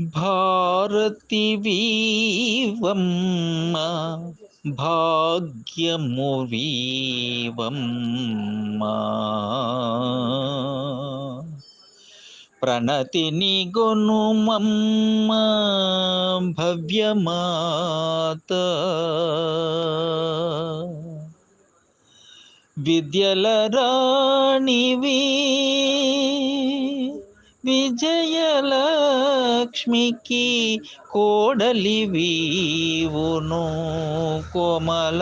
భారతి వీవమ్మ భాగ్యము వీవమ్మ. ప్రణతిని గొనుమమ్మ భవ్యమాత. విద్యల రాణివి విజయలక్ష్మికి కోడలి వీవును కోమలాంగి.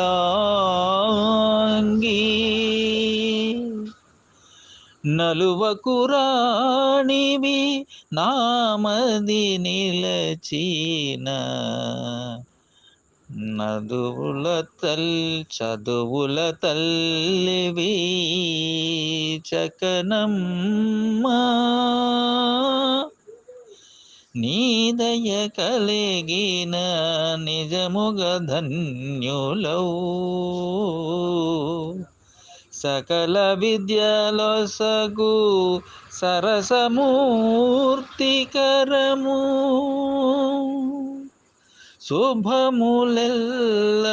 నలువకు రాణివి నామది నిలచిన నదువుల తల్ చదువుల తల్లివి చకనమ్మా నీదయ కలిగిన నిజముగ ధన్యులౌ సకల విద్యలో సగు సరసమూర్తికరము. శుభములెల్ల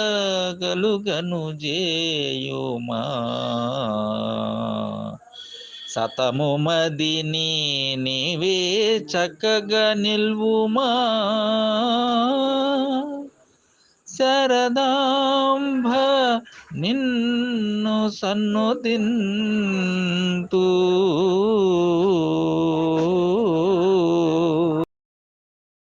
గలుగను జేయుమా. సతము మదిని నీవే చక్కగా నిల్వుమా. శరదాంభ నిన్ను సన్నుదింతూ